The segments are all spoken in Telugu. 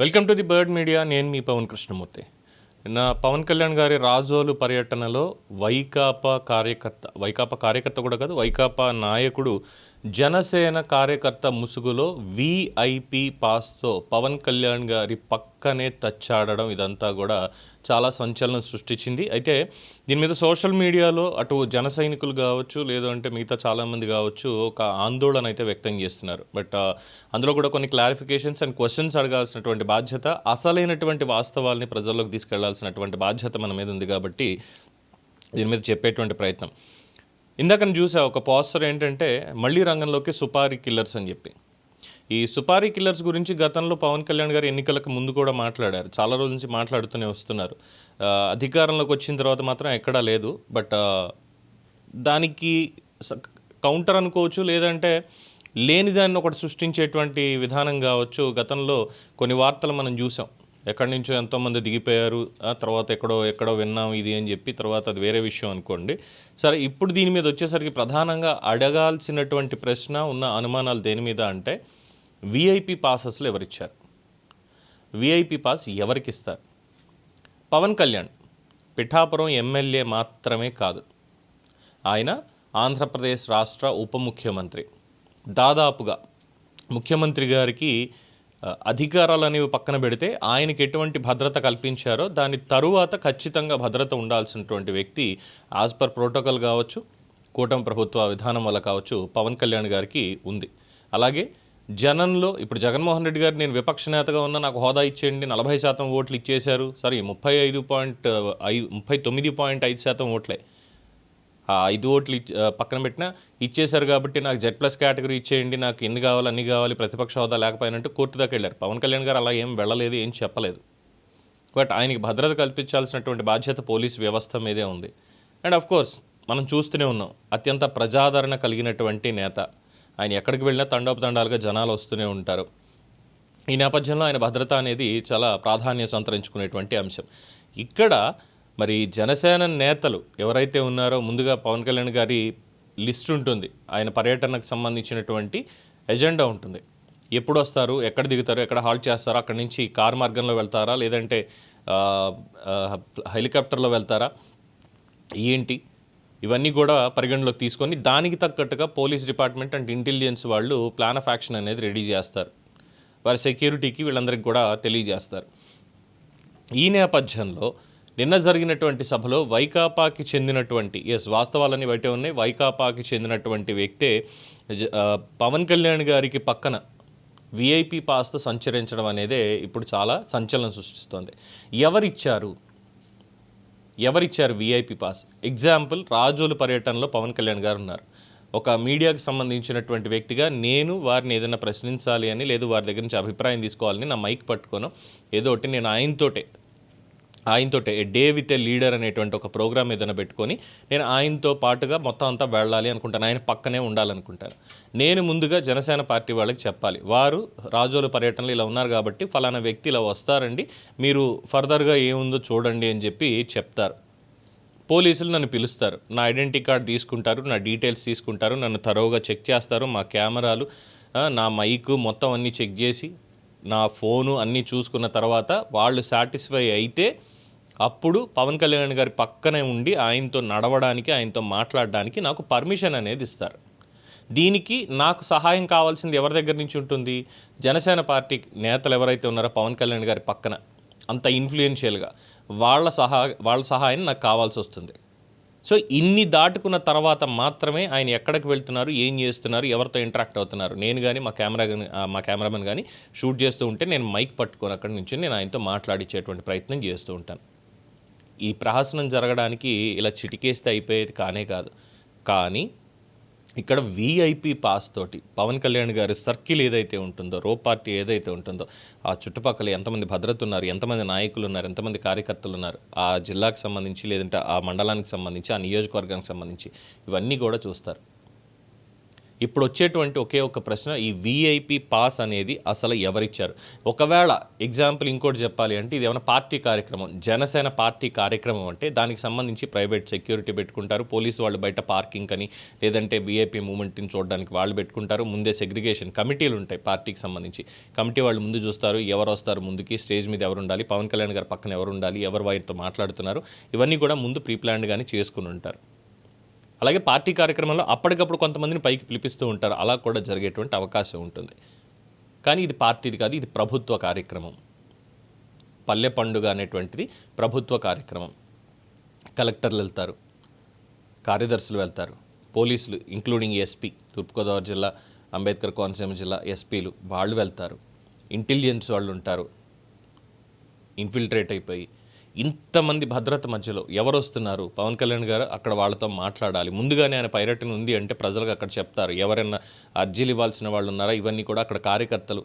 Welcome to the bird media. నేను మీ పవన్ కృష్ణమూర్తి. నిన్న పవన్ కళ్యాణ్ గారి రాజోలు పర్యటనలో వైకాపా కార్యకర్త వైకాపా కార్యకర్త కూడా కాదు వైకాపా నాయకుడు జనసేన కార్యకర్త ముసుగులో విఐపి పాస్తో పవన్ కళ్యాణ్ గారి పక్కనే తచ్చాడడం ఇదంతా కూడా చాలా సంచలనం సృష్టించింది. అయితే దీని మీద సోషల్ మీడియాలో అటు జన సైనికులు కావచ్చు లేదంటే మిగతా చాలామంది కావచ్చు ఒక ఆందోళన అయితే వ్యక్తం చేస్తున్నారు. బట్ అందులో కూడా కొన్ని క్లారిఫికేషన్స్ అండ్ క్వశ్చన్స్ అడగాల్సినటువంటి బాధ్యత అసలైనటువంటి వాస్తవాల్ని ప్రజల్లోకి తీసుకెళ్ళాల్సినటువంటి బాధ్యత మన మీద ఉంది కాబట్టి దీని మీద చెప్పేటువంటి ప్రయత్నం. ఇందాక చూసా ఒక పోస్టర్ ఏంటంటే మళ్ళీ రంగంలోకి సుపారీ కిల్లర్స్ అని చెప్పి. ఈ సుపారీ కిల్లర్స్ గురించి గతంలో పవన్ కళ్యాణ్ గారు ఎన్నికలకు ముందు కూడా మాట్లాడారు. చాలా రోజుల నుంచి మాట్లాడుతూనే వస్తున్నారు. అధికారంలోకి వచ్చిన తర్వాత మాత్రం ఎక్కడా లేదు. బట్ దానికి స- కౌంటర్ అనుకోవచ్చు లేదంటే లేని దాన్ని ఒకటి సృష్టించేటువంటి విధానం కావచ్చు. గతంలో కొన్ని వార్తలు మనం చూసాం. ఎక్కడి నుంచో ఎంతోమంది దిగిపోయారు ఆ తర్వాత ఎక్కడో ఎక్కడో విన్నాం ఇది అని చెప్పి తర్వాత అది వేరే విషయం అనుకోండి. సరే ఇప్పుడు దీని మీద వచ్చేసరికి ప్రధానంగా అడగాల్సినటువంటి ప్రశ్న ఉన్న అనుమానాలు దేని మీద అంటే విఐపి పాసెస్లు ఎవరిచ్చారు? విఐపి పాస్ ఎవరికి ఇస్తారు పవన్ కళ్యాణ్ పిఠాపురం ఎమ్మెల్యే మాత్రమే కాదు. ఆయన ఆంధ్రప్రదేశ్ రాష్ట్ర ఉప ముఖ్యమంత్రి. దాదాపుగా ముఖ్యమంత్రి గారికి అధికారాలు అనేవి పక్కన పెడితే ఆయనకి ఎటువంటి భద్రత కల్పించారో దాని తరువాత ఖచ్చితంగా భద్రత ఉండాల్సినటువంటి వ్యక్తి యాజ్ పర్ ప్రోటోకాల్ కావచ్చు కూటమి ప్రభుత్వ విధానం వల్ల కావచ్చు పవన్ కళ్యాణ్ గారికి ఉంది. అలాగే జనంలో ఇప్పుడు జగన్మోహన్ రెడ్డి గారు నేను విపక్ష నేతగా ఉన్నా నాకు హోదా ఇచ్చేయండి నలభై శాతం ఓట్లు ఇచ్చేశారు సారీ ముప్పై ఐదు పాయింట్ ఐదు ముప్పై తొమ్మిది పాయింట్ ఐదు శాతం ఓట్లే. ఐదు ఓట్లు పక్కన పెట్టినా ఇచ్చేశారు కాబట్టి నాకు జెడ్ ప్లస్ కేటగిరీ ఇచ్చేయండి నాకు ఎన్ని కావాలి అన్ని కావాలి ప్రతిపక్ష హోదా లేకపోయినట్టు కోర్టు దాకా వెళ్ళారు. పవన్ కళ్యాణ్ గారు అలా ఏం వెళ్ళలేదు ఏం చెప్పలేదు. బట్ ఆయనకి భద్రత కల్పించాల్సినటువంటి బాధ్యత పోలీస్ వ్యవస్థ మీదే ఉంది. అండ్ ఆఫ్ కోర్స్ మనం చూస్తూనే ఉన్నాం అత్యంత ప్రజాదరణ కలిగినటువంటి నేత. ఆయన ఎక్కడికి వెళ్ళినా తండోపతండాలుగా జనాలు వస్తూనే ఉంటారు. ఈ నేపథ్యంలో ఆయన భద్రత అనేది చాలా ప్రాధాన్యం సంతరించుకునేటువంటి అంశం. ఇక్కడ మరి జనసేన నేతలు ఎవరైతే ఉన్నారో ముందుగా పవన్ కళ్యాణ్ గారి లిస్ట్ ఉంటుంది. ఆయన పర్యటనకు సంబంధించినటువంటి ఎజెండా ఉంటుంది. ఎప్పుడు వస్తారు? ఎక్కడ దిగుతారు? ఎక్కడ హాల్ట్ చేస్తారో? అక్కడి నుంచి కార్ మార్గంలో వెళ్తారా? లేదంటే హెలికాప్టర్లో వెళ్తారా? ఏంటి? ఇవన్నీ కూడా పరిగణలోకి తీసుకొని దానికి తగ్గట్టుగా పోలీస్ డిపార్ట్మెంట్ అండ్ ఇంటెలిజెన్స్ వాళ్ళు ప్లాన్ ఆఫ్ యాక్షన్ అనేది రెడీ చేస్తారు. వారి సెక్యూరిటీకి వీళ్ళందరికీ కూడా తెలియజేస్తారు. ఈ నేపథ్యంలో నిన్న జరిగినటువంటి సభలో వైకాపాకి చెందినటువంటి ఎస్ వాస్తవాలన్నీ బయటే ఉన్నాయి. వైకాపాకి చెందినటువంటి వ్యక్తే పవన్ కళ్యాణ్ గారికి పక్కన విఐపి పాస్తో సంచరించడం అనేదే ఇప్పుడు చాలా సంచలనం సృష్టిస్తోంది. ఎవరిచ్చారు? ఎవరిచ్చారు విఐపి పాస్ ఎగ్జాంపుల్ రాజోలు పర్యటనలో పవన్ కళ్యాణ్ గారు ఉన్నారు. ఒక మీడియాకు సంబంధించినటువంటి వ్యక్తిగా నేను వారిని ఏదైనా ప్రశ్నించాలి అని లేదు వారి దగ్గర నుంచి అభిప్రాయం తీసుకోవాలని నా మైక్ పట్టుకోను. ఏదో ఒకటి నేను ఆయనతోటే ఆయనతోటే డే విత్ ఏ లీడర్ అనేటువంటి ఒక ప్రోగ్రామ్ ఏదైనా పెట్టుకొని నేను ఆయనతో పాటుగా మొత్తం అంతా వెళ్ళాలి అనుకుంటాను. ఆయన పక్కనే ఉండాలనుకుంటాను నేను ముందుగా జనసేన పార్టీ వాళ్ళకి చెప్పాలి. వారు రాజోలు పర్యటనలు ఇలా ఉన్నారు కాబట్టి ఫలానా వ్యక్తి ఇలా వస్తారండి. మీరు ఫర్దర్గా ఏముందో చూడండి అని చెప్పి చెప్తారు. పోలీసులు నన్ను పిలుస్తారు. నా ఐడెంటిటీ కార్డ్ తీసుకుంటారు నా డీటెయిల్స్ తీసుకుంటారు నన్ను తరోగా చెక్ చేస్తారు. మా కెమెరాలు నా మైకు మొత్తం అన్నీ చెక్ చేసి నా ఫోను అన్నీ చూసుకున్న తర్వాత వాళ్ళు సాటిస్ఫై అయితే అప్పుడు పవన్ కళ్యాణ్ గారి పక్కనే ఉండి ఆయనతో నడవడానికి ఆయనతో మాట్లాడడానికి నాకు పర్మిషన్ అనేది ఇస్తారు. దీనికి నాకు సహాయం కావాల్సింది ఎవరి దగ్గర నుంచి ఉంటుంది? జనసేన పార్టీ నేతలు ఎవరైతే ఉన్నారో పవన్ కళ్యాణ్ గారి పక్కన అంత ఇన్ఫ్లుయెన్షియల్గా వాళ్ళ సహా వాళ్ళ సహాయం నాకు కావాల్సి వస్తుంది. సో ఇన్ని దాటుకున్న తర్వాత మాత్రమే ఆయన ఎక్కడికి వెళ్తున్నారు ఏం చేస్తున్నారు ఎవరితో ఇంటరాక్ట్ అవుతున్నారు? నేను కానీ మా కెమెరా మా కెమెరామెన్ కానీ షూట్ చేస్తూ ఉంటే నేను మైక్ పట్టుకొని అక్కడి నుంచి నేను ఆయనతో మాట్లాడించేటువంటి ప్రయత్నం చేస్తూ ఉంటాను. ఈ ప్రహసనం జరగడానికి ఇలా చిటికేస్తే అయిపోయేది కానే కాదు. కానీ ఇక్కడ విఐపి పాస్ తోటి పవన్ కళ్యాణ్ గారి సర్కిల్ ఏదైతే ఉంటుందో రో పార్టీ ఏదైతే ఉంటుందో ఆ చుట్టుపక్కల ఎంతమంది భద్రత ఉన్నారు ఎంతమంది నాయకులు ఉన్నారు ఎంతమంది కార్యకర్తలు ఉన్నారు ఆ జిల్లాకు సంబంధించి లేదంటే ఆ మండలానికి సంబంధించి ఆ నియోజకవర్గానికి సంబంధించి ఇవన్నీ కూడా చూస్తారు. ఇప్పుడు వచ్చేటువంటి ఒకే ఒక ప్రశ్న ఈ విఐపి పాస్ అనేది అసలు ఎవరిచ్చారు? ఒకవేళ ఎగ్జాంపుల్ ఇంకోటి చెప్పాలి అంటే ఇది ఏమైనా పార్టీ కార్యక్రమం జనసేన పార్టీ కార్యక్రమం అంటే దానికి సంబంధించి ప్రైవేట్ సెక్యూరిటీ పెట్టుకుంటారు. పోలీసు వాళ్ళు బయట పార్కింగ్ అని లేదంటే విఐపి మూమెంట్ని చూడడానికి వాళ్ళు పెట్టుకుంటారు. ముందే సెగ్రిగేషన్ కమిటీలు ఉంటాయి పార్టీకి సంబంధించి. కమిటీ వాళ్ళు ముందు చూస్తారు ఎవరు వస్తారు ముందుకి స్టేజ్ మీద ఎవరు ఉండాలి పవన్ కళ్యాణ్ గారు పక్కన ఎవరు ఉండాలి ఎవరు వారితో మాట్లాడుతున్నారు ఇవన్నీ కూడా ముందు ప్రీ ప్లాన్డ్గానే చేసుకుని ఉంటారు. అలాగే పార్టీ కార్యక్రమంలో అప్పటికప్పుడు కొంతమందిని పైకి పిలిపిస్తూ ఉంటారు. అలా కూడా జరిగేటువంటి అవకాశం ఉంటుంది. కానీ ఇది పార్టీది కాదు ఇది ప్రభుత్వ కార్యక్రమం. పల్లె పండుగ అనేటువంటిది ప్రభుత్వ కార్యక్రమం. కలెక్టర్లు వెళ్తారు కార్యదర్శులు వెళ్తారు పోలీసులు ఇంక్లూడింగ్ ఎస్పీ తూర్పుగోదావరి జిల్లా అంబేద్కర్ కోనసీమ జిల్లా ఎస్పీలు వాళ్ళు వెళ్తారు. ఇంటెలిజెన్స్ వాళ్ళు ఉంటారు. ఇన్ఫిల్ట్రేట్ అయిపోయి ఇంతమంది భద్రత మధ్యలో ఎవరు వస్తున్నారు పవన్ కళ్యాణ్ గారు అక్కడ వాళ్ళతో మాట్లాడాలి. ముందుగానే ఆయన పైరటన ఉంది అంటే ప్రజలకు అక్కడ చెప్తారు. ఎవరైనా అర్జీలు ఇవ్వాల్సిన వాళ్ళు ఉన్నారా? ఇవన్నీ కూడా అక్కడ కార్యకర్తలు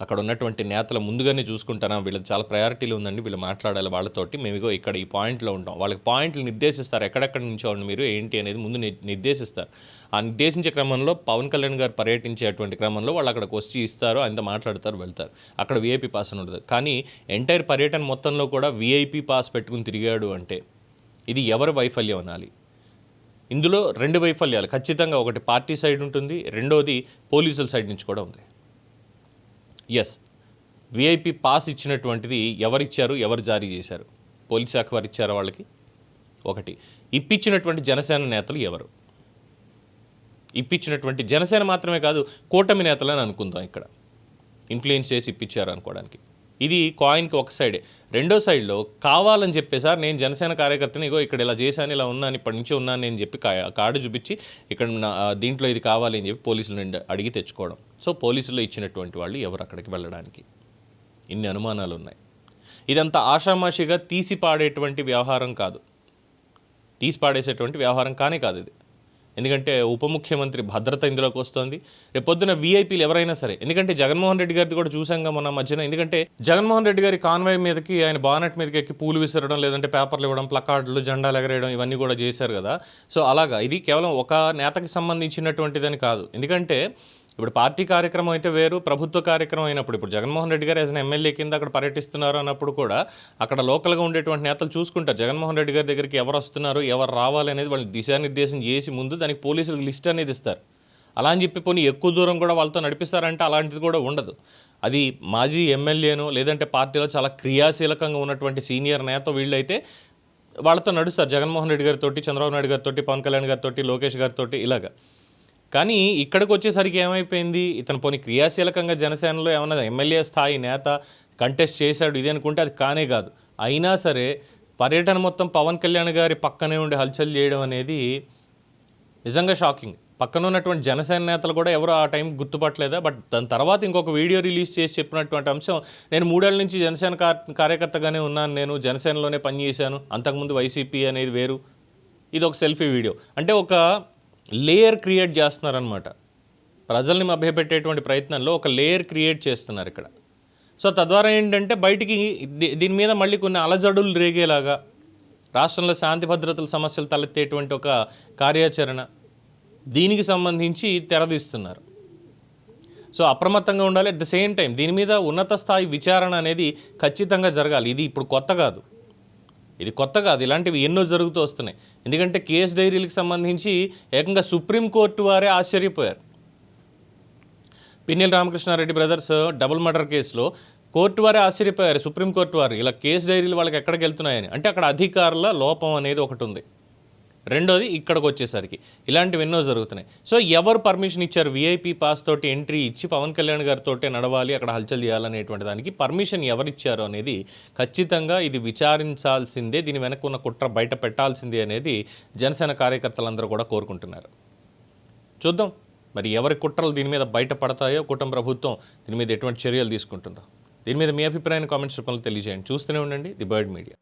అక్కడ ఉన్నటువంటి నేతలు ముందుగానే చూసుకుంటారా వీళ్ళకి చాలా ప్రయారిటీలు ఉందండి వీళ్ళు మాట్లాడాలి వాళ్ళతోటి. మేమిగో ఇక్కడ ఈ పాయింట్లో ఉంటాం. వాళ్ళకి పాయింట్లు నిర్దేశిస్తారు. ఎక్కడెక్కడ నుంచోండి మీరు ఏంటి అనేది ముందు ని- నిర్దేశిస్తారు. ఆ నిర్దేశించే క్రమంలో పవన్ కళ్యాణ్ గారు పర్యటించేటువంటి క్రమంలో వాళ్ళు అక్కడికి వచ్చి ఇస్తారు అంత మాట్లాడతారు వెళ్తారు. అక్కడ వీఐపీ పాస్ అని ఉంటుంది కానీ ఎంటైర్ పర్యటన మొత్తంలో కూడా వీఐపీ పాస్ పెట్టుకుని తిరిగాడు అంటే ఇది ఎవరి వైఫల్యం అనాలి? ఇందులో రెండు వైఫల్యాలు. ఖచ్చితంగా ఒకటి పార్టీ సైడ్ ఉంటుంది రెండోది పోలీసుల సైడ్ నుంచి కూడా ఉంది. ఎస్ విఐపి పాస్ ఇచ్చినటువంటిది ఎవరిచ్చారు ఎవరు జారీ చేశారు? పోలీస్ శాఖ వారు ఇచ్చారు వాళ్ళకి? ఒకటి. ఇప్పించినటువంటి జనసేన నేతలు ఎవరు? ఇప్పించినటువంటి జనసేన మాత్రమే కాదు కూటమి నేతలని అనుకుందాం ఇక్కడ. ఇన్ఫ్లుయెన్స్ చేసి ఇప్పించారు అనుకోవడానికి. ఇది కాయిన్కి ఒక సైడే. రెండో సైడ్లో కావాలని చెప్పేసారి నేను జనసేన కార్యకర్తని ఇగో ఇక్కడ ఇలా చేశాను ఇలా ఉన్నాను ఇప్పటి నుంచి ఉన్నాను నేను చెప్పి కా- కార్డు చూపించి ఇక్కడ నా- దీంట్లో ఇది కావాలి అని చెప్పి పోలీసులు అడిగి తెచ్చుకోవడం. సో పోలీసులు ఇచ్చినటువంటి వాళ్ళు ఎవరు అక్కడికి వెళ్ళడానికి? ఇన్ని అనుమానాలు ఉన్నాయి ఇదంతా ఆషామాషిగా తీసి పాడేటువంటి వ్యవహారం కాదు. తీసి పాడేసేటువంటి వ్యవహారం కానే కాదు ఇది. ఎందుకంటే ఉప ముఖ్యమంత్రి భద్రత ఇందులోకి వస్తుంది. రేపొద్దున వీఐపీలు ఎవరైనా సరే ఎందుకంటే జగన్మోహన్ రెడ్డి గారిది కూడా చూసాంగా మొన్న మధ్యన ఎందుకంటే జగన్మోహన్ రెడ్డి గారి కాన్వాయ్ మీదకి ఆయన బానెట్ మీదకి ఎక్కి పూలు విసరడం లేదంటే పేపర్లు ఇవ్వడం ప్లకార్డులు జెండాలు ఎగరేయడం ఇవన్నీ కూడా చేశారు కదా. సో అలాగా ఇది కేవలం ఒక నేతకి సంబంధించినటువంటిదని కాదు. ఎందుకంటే ఇప్పుడు పార్టీ కార్యక్రమం అయితే వేరు ప్రభుత్వ కార్యక్రమం అయినప్పుడు. ఇప్పుడు జగన్మోహన్ రెడ్డి గారు యాజ్ ఎమ్మెల్యే కింద అక్కడ పర్యటిస్తున్నారు అన్నప్పుడు కూడా అక్కడ లోకల్గా ఉండేటువంటి నేతలు చూసుకుంటారు. జగన్మోహన్ రెడ్డి గారి దగ్గరికి ఎవరు వస్తున్నారు ఎవరు రావాలి అనేది వాళ్ళు దిశానిర్దేశం చేసి ముందు దానికి పోలీసులకు లిస్ట్ అనేది ఇస్తారు. అలా అని చెప్పి పోనీ ఎక్కువ దూరం కూడా వాళ్ళతో నడిపిస్తారంటే అలాంటిది కూడా ఉండదు. అది మాజీ ఎమ్మెల్యేను లేదంటే పార్టీలో చాలా క్రియాశీలకంగా ఉన్నటువంటి సీనియర్ నేత వీళ్ళైతే వాళ్ళతో నడుస్తారు. జగన్మోహన్ రెడ్డి గారితో చంద్రబాబు నాయుడు గారితో పవన్ కళ్యాణ్ గారితో లోకేష్ గారితో ఇలాగా. కానీ ఇక్కడికి వచ్చేసరికి ఏమైపోయింది? ఇతను పోనీ క్రియాశీలకంగా జనసేనలో ఏమన్నా ఎమ్మెల్యే స్థాయి నేత కంటెస్ట్ చేశాడు ఇది అనుకుంటే అది కానే కాదు. అయినా సరే పర్యటన మొత్తం పవన్ కళ్యాణ్ గారి పక్కనే ఉండి హల్చల్ చేయడం అనేది నిజంగా షాకింగ్. పక్కన ఉన్నటువంటి జనసేన నేతలు కూడా ఎవరు ఆ టైం గుర్తుపట్టలేదా? బట్ దాని తర్వాత ఇంకొక వీడియో రిలీజ్ చేసి చెప్పినటువంటి అంశం నేను మూడేళ్ళ నుంచి జనసేన కార్యకర్తగానే ఉన్నాను నేను జనసేనలోనే పనిచేశాను అంతకుముందు వైసీపీ అనేది వేరు. ఇది ఒక సెల్ఫీ వీడియో. అంటే ఒక లేయర్ క్రియేట్ చేస్తున్నారనమాట ప్రజల్ని మభ్యపెట్టేటువంటి ప్రయత్నంలో ఒక లేయర్ క్రియేట్ చేస్తున్నారు ఇక్కడ. సో తద్వారా ఏంటంటే బయటికి దీ- దీని మీద మళ్ళీ కొన్ని అలజడులు రేగేలాగా రాష్ట్రంలో శాంతి భద్రతల సమస్యలు తలెత్తేటువంటి ఒక కార్యాచరణ దీనికి సంబంధించి తెరదీస్తున్నారు. సో అప్రమత్తంగా ఉండాలి. అట్ ద సేమ్ టైం దీని మీద ఉన్నత స్థాయి విచారణ అనేది ఖచ్చితంగా జరగాలి. ఇది ఇప్పుడు కొత్త కాదు. ఇది కొత్త కాదు ఇలాంటివి ఎన్నో జరుగుతూ వస్తున్నాయి. ఎందుకంటే కేస్ డైరీలకు సంబంధించి ఏకంగా సుప్రీంకోర్టు వారే ఆశ్చర్యపోయారు. Pinnelli Ramakrishna Reddy brothers double murder కేసులో కోర్టు వారే ఆశ్చర్యపోయారు సుప్రీంకోర్టు వారు. ఇలా కేసు డైరీలు వాళ్ళకి ఎక్కడికి వెళ్తున్నాయని. అంటే అక్కడ అధికారుల లోపం అనేది ఒకటి ఉంది. రెండోది ఇక్కడికి వచ్చేసరికి ఇలాంటివి ఎన్నో జరుగుతున్నాయి. సో ఎవరు పర్మిషన్ ఇచ్చారు? వీఐపీ పాస్ తోటి ఎంట్రీ ఇచ్చి పవన్ కళ్యాణ్ గారితో నడవాలి అక్కడ హల్చల్ చేయాలనేటువంటి దానికి పర్మిషన్ ఎవరిచ్చారు అనేది ఖచ్చితంగా ఇది విచారించాల్సిందే దీని వెనక ఉన్న కుట్ర బయట పెట్టాల్సిందే అనేది జనసేన కార్యకర్తలందరూ కూడా కోరుకుంటున్నారు. చూద్దాం. మరి ఎవరి కుట్రలు దీని మీద బయటపడతాయో కుటుంబ ప్రభుత్వం దీని మీద ఎటువంటి చర్యలు తీసుకుంటుందో. దీని మీద మీ అభిప్రాయాన్ని కామెంట్స్ రూపంలో తెలియజేయండి. చూస్తూనే ఉండండి ది బర్డ్ మీడియా.